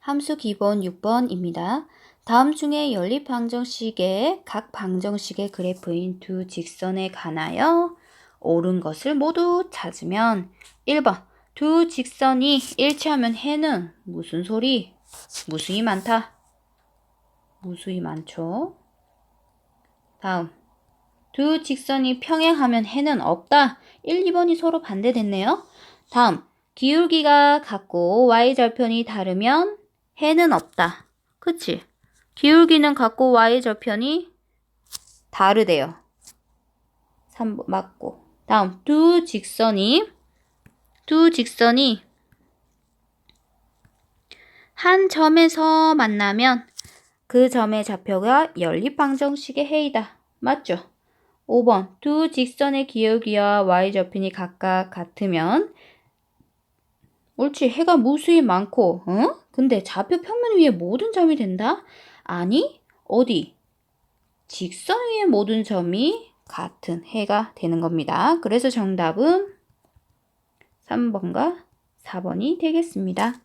함수 기본 6번입니다. 다음 중에 연립 방정식의 각 방정식의 그래프인 두 직선에 관하여 옳은 것을 모두 찾으면 1번 두 직선이 일치하면 해는 무슨 소리? 무수히 많다. 무수히 많죠. 다음 두 직선이 평행하면 해는 없다. 1, 2번이 서로 반대됐네요. 다음 기울기가 같고 y절편이 다르면 해는 없다. 그치? 기울기는 같고 y절편이 다르대요. 3번 맞고. 다음 두 직선이 두 직선이 한 점에서 만나면 그 점의 좌표가 연립방정식의 해이다. 맞죠? 5번 두 직선의 기울기와 y절편이 각각 같으면 옳지 해가 무수히 많고 어? 근데 좌표 평면 위에 모든 점이 된다? 아니 어디 직선 위의 모든 점이 같은 해가 되는 겁니다. 그래서 정답은 3번과 4번이 되겠습니다.